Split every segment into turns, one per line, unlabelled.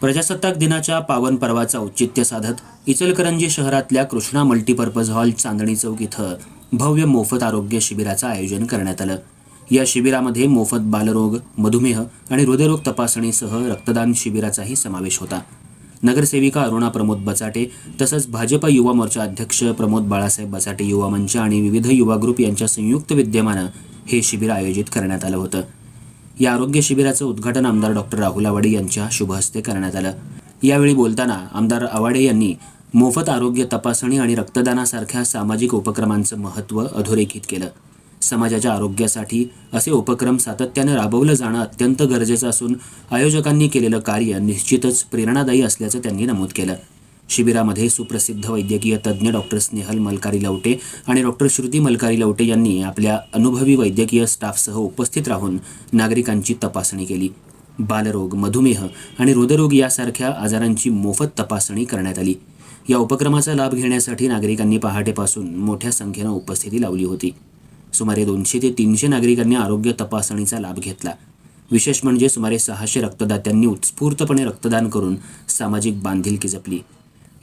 प्रजासत्ताक दिनाच्या पावन पर्वाचं औचित्य साधत इचलकरंजी शहरातल्या कृष्णा मल्टीपर्पज हॉल चांदणी चौक इथं भव्य मोफत आरोग्य शिबिराचं आयोजन करण्यात आलं. या शिबिरामध्ये मोफत बालरोग मधुमेह आणि हृदयरोग तपासणीसह रक्तदान शिबिराचाही समावेश होता. नगरसेविका अरुणा प्रमोद बचाटे तसंच भाजप युवा मोर्चा अध्यक्ष प्रमोद बाळासाहेब बचाटे युवा मंच आणि विविध युवा ग्रुप यांच्या संयुक्त विद्यमानं हे शिबिर आयोजित करण्यात आलं होतं. या आरोग्य शिबिराचं उद्घाटन आमदार डॉक्टर राहुल आवाडे यांच्या शुभहस्ते करण्यात आलं. यावेळी बोलताना आमदार आवाडे यांनी मोफत आरोग्य तपासणी आणि रक्तदानासारख्या सामाजिक उपक्रमांचं महत्त्व अधोरेखित केलं. समाजाच्या आरोग्यासाठी असे उपक्रम सातत्यानं राबवलं जाणं अत्यंत गरजेचं असून आयोजकांनी केलेलं कार्य निश्चितच प्रेरणादायी असल्याचं त्यांनी नमूद केलं. शिबिरामध्ये सुप्रसिद्ध वैद्यकीय तज्ज्ञ डॉक्टर स्नेहल मलकारी लवटे आणि डॉक्टर श्रुती मलकारी लवटे यांनी आपल्या अनुभवी वैद्यकीय स्टाफसह उपस्थित राहून नागरिकांची तपासणी केली. बालरोग मधुमेह आणि हृदयरोग यासारख्या आजारांची मोफत तपासणी करण्यात आली. या उपक्रमाचा लाभ घेण्यासाठी नागरिकांनी पहाटेपासून मोठ्या संख्येनं उपस्थिती लावली होती. सुमारे दोनशे ते तीनशे नागरिकांनी आरोग्य तपासणीचा लाभ घेतला. विशेष म्हणजे सुमारे सहाशे रक्तदात्यांनी उत्स्फूर्तपणे रक्तदान करून सामाजिक बांधिलकी जपली.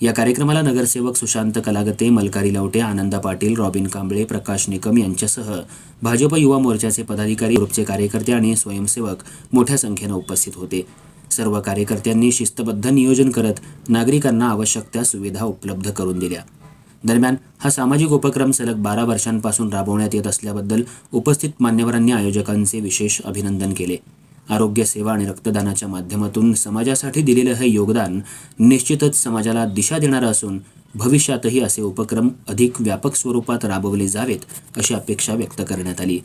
या कार्यक्रमाला नगरसेवक सुशांत कलागते मलकारी लवटे आनंदा पाटील रॉबिन कांबळे प्रकाश निकम यांच्यासह भाजप युवा मोर्चाचे पदाधिकारी ग्रुपचे कार्यकर्ते आणि स्वयंसेवक मोठ्या संख्येनं उपस्थित होते. सर्व कार्यकर्त्यांनी शिस्तबद्ध नियोजन करत नागरिकांना आवश्यक त्या सुविधा उपलब्ध करून दिल्या. दरम्यान हा सामाजिक उपक्रम सलग बारा वर्षांपासून राबवण्यात येत असल्याबद्दल उपस्थित मान्यवरांनी आयोजकांचे विशेष अभिनंदन केले. आरोग्य सेवा आणि रक्तदानाच्या माध्यमातून समाजासाठी दिलेलं हे योगदान निश्चितच समाजाला दिशा देणारं असून भविष्यातही असे उपक्रम अधिक व्यापक स्वरूपात राबवले जावेत अशी अपेक्षा व्यक्त करण्यात आली.